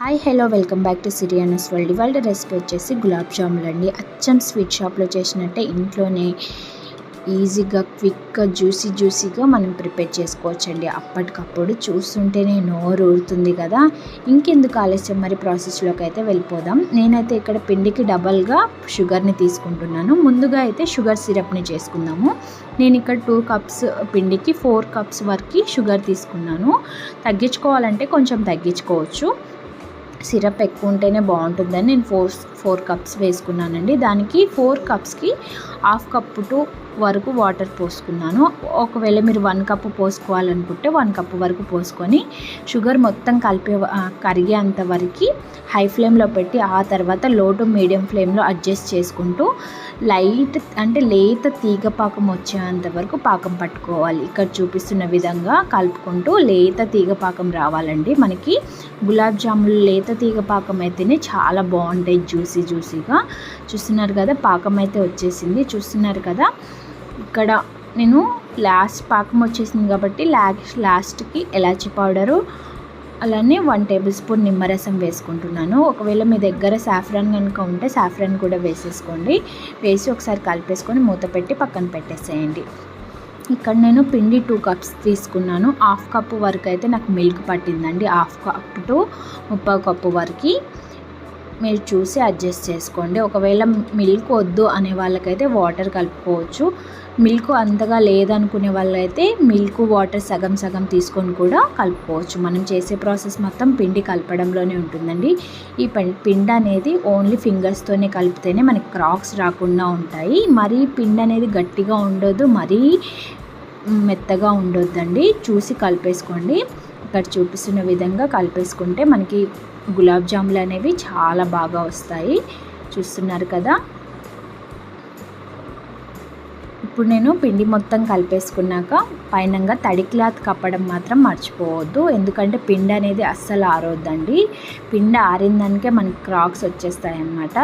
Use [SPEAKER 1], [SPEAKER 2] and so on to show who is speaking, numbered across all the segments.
[SPEAKER 1] Hi hello welcome back to సిరియానస్ world. ఇవాళ recipe వచ్చేసి గులాబ్ జాములు అండి. అచ్చం స్వీట్ షాప్లో చేసినట్టే ఇంట్లోనే ఈజీగా క్విక్గా జ్యూసీ జ్యూసీగా మనం ప్రిపేర్ చేసుకోవచ్చండి. అప్పటికప్పుడు చూస్తుంటేనే నోరు ఊరుతుంది కదా. ఇంకెందుకు ఆలస్యం? మరి ప్రాసెస్లోకి అయితే వెళ్ళిపోదాం. నేనైతే ఇక్కడ పిండికి డబల్గా షుగర్ని తీసుకుంటున్నాను. ముందుగా అయితే షుగర్ సిరప్ని చేసుకుందాము. నేను ఇక్కడ టూ కప్స్ పిండికి ఫోర్ కప్స్ వరకు షుగర్ తీసుకున్నాను. తగ్గించుకోవాలంటే కొంచెం తగ్గించుకోవచ్చు. సిరప్ ఎక్కువ ఉంటేనే బాగుంటుందని నేను ఫోర్ ఫోర్ కప్స్ వేసుకున్నానండి. దానికి ఫోర్ కప్స్కి హాఫ్ కప్పు టు వరకు వాటర్ పోసుకున్నాను. ఒకవేళ మీరు వన్ కప్పు పోసుకోవాలనుకుంటే వన్ కప్పు వరకు పోసుకొని షుగర్ మొత్తం కలిపే కరిగేంత వరకు హై ఫ్లేమ్లో పెట్టి ఆ తర్వాత లో టు మీడియం ఫ్లేమ్లో అడ్జస్ట్ చేసుకుంటూ లైట్ అంటే లేత తీగ పాకం వచ్చేంత వరకు పాకం పట్టుకోవాలి. ఇక్కడ చూపిస్తున్న విధంగా కలుపుకుంటూ లేత తీగ పాకం రావాలండి. మనకి గులాబ్ జాములు లేత తీగ పాకం అయితేనే చాలా బాగుంటాయి. జ్యూసీ జ్యూసీగా చూస్తున్నారు కదా పాకం అయితే వచ్చేసింది. చూస్తున్నారు కదా ఇక్కడ నేను లాస్ట్ పాకం వచ్చేసింది కాబట్టి లాస్ట్ లాస్ట్కి ఎలాచి పౌడరు అలానే వన్ టేబుల్ స్పూన్ నిమ్మరసం వేసుకుంటున్నాను. ఒకవేళ మీ దగ్గర సాఫ్రాన్ కనుక ఉంటే సాఫ్రాన్ కూడా వేసేసుకోండి. వేసి ఒకసారి కలిపేసుకొని మూత పెట్టి పక్కన పెట్టేసేయండి. ఇక్కడ నేను పిండి టూ కప్స్ తీసుకున్నాను. హాఫ్ కప్పు వరకు అయితే నాకు మిల్క్ పట్టిందండి. హాఫ్ కప్ టు ముప్పై కప్పు వరకు. మీరు చూసి అడ్జస్ట్ చేసుకోండి. ఒకవేళ మిల్క్ వద్దు అనే వాళ్ళకైతే వాటర్ కలుపుకోవచ్చు. మిల్క్ అంతగా లేదనుకునే వాళ్ళైతే మిల్క్ వాటర్ సగం సగం తీసుకొని కూడా కలుపుకోవచ్చు. మనం చేసే ప్రాసెస్ మొత్తం పిండి కలపడంలోనే ఉంటుందండి. ఈ పిండి అనేది ఓన్లీ ఫింగర్స్తోనే కలిపితేనే మనకి క్రాక్స్ రాకుండా ఉంటాయి. మరీ పిండి అనేది గట్టిగా ఉండదు మరీ మెత్తగా ఉండొద్దండి. చూసి కలిపేసుకోండి. ఇక్కడ చూపిస్తున్న విధంగా కలిపేసుకుంటే మనకి గులాబ్ జాములు అనేవి చాలా బాగా వస్తాయి. చూస్తున్నారు కదా? ఇప్పుడు నేను పిండి మొత్తం కలిపేసుకున్నాక పైనంగా తడి క్లాత్ కప్పడం మాత్రం మర్చిపోవద్దు. ఎందుకంటే పిండి అనేది అస్సలు ఆరొద్దండి. పిండి ఆరిందానికే మనకి క్రాక్స్ వచ్చేస్తాయి అన్నమాట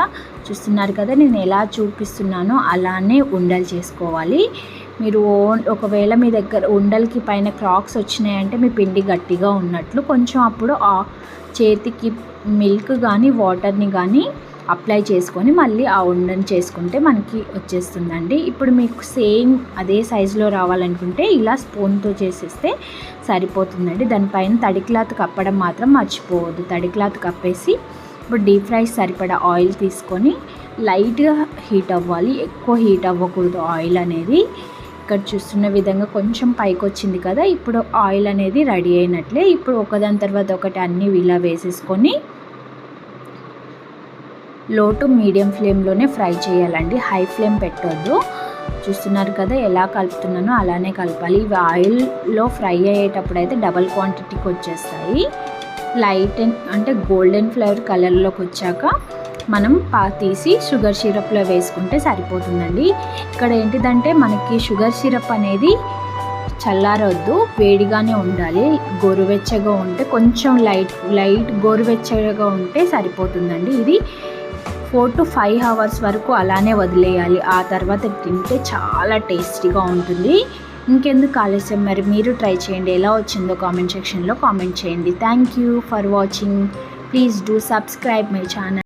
[SPEAKER 1] చూస్తున్నారు కదా నేను ఎలా చూపిస్తున్నానో అలానే ఉండలు చేసుకోవాలి. మీరు ఓన్ ఒకవేళ మీ దగ్గర ఉండలకి పైన క్రాక్స్ వచ్చినాయంటే మీ పిండి గట్టిగా ఉన్నట్లు కొంచెం అప్పుడు ఆ చేతికి మిల్క్ కానీ వాటర్ని కానీ అప్లై చేసుకొని మళ్ళీ ఆ ఉండని చేసుకుంటే మనకి వచ్చేస్తుందండి. ఇప్పుడు మీకు సేమ్ అదే సైజులో రావాలనుకుంటే ఇలా స్పూన్తో చేసేస్తే సరిపోతుందండి. దానిపైన తడి క్లాత్ కప్పడం మాత్రం మర్చిపోవద్దు. తడి క్లాత్ కప్పేసి ఇప్పుడు డీప్ ఫ్రై సరిపడా ఆయిల్ తీసుకొని లైట్గా హీట్ అవ్వాలి. ఎక్కువ హీట్ అవ్వకూడదు ఆయిల్ అనేది. ఇక్కడ చూస్తున్న విధంగా కొంచెం పైకి వచ్చింది కదా ఇప్పుడు ఆయిల్ అనేది రెడీ అయినట్లే. ఇప్పుడు ఒకదాని తర్వాత ఒకటి అన్నీ ఇలా వేసేసుకొని లో టు మీడియం ఫ్లేమ్లోనే ఫ్రై చేయాలండి. హై ఫ్లేమ్ పెట్టొద్దు. చూస్తున్నారు కదా ఎలా కలుపుతున్నానో అలానే కలపాలి. ఇవి ఆయిల్లో ఫ్రై అయ్యేటప్పుడు అయితే డబల్ క్వాంటిటీకి వచ్చేస్తాయి. లైట్ అంటే గోల్డెన్ ఫ్లేవర్ కలర్లోకి వచ్చాక మనం పా తీసి షుగర్ సిరప్లో వేసుకుంటే సరిపోతుందండి. ఇక్కడ ఏంటిదంటే మనకి షుగర్ సిరప్ అనేది చల్లారొద్దు వేడిగానే ఉండాలి. గోరువెచ్చగా ఉంటే కొంచెం లైట్ లైట్ గోరువెచ్చగా ఉంటే సరిపోతుందండి. ఇది ఫోర్ టు ఫైవ్ అవర్స్ వరకు అలానే వదిలేయాలి. ఆ తర్వాత తింటే చాలా టేస్టీగా ఉంటుంది. ఇంకెందుకు ఆలస్యం? మరి మీరు ట్రై చేయండి. ఎలా వచ్చిందో కామెంట్ సెక్షన్లో కామెంట్ చేయండి. Thank you for watching. Please do subscribe my channel.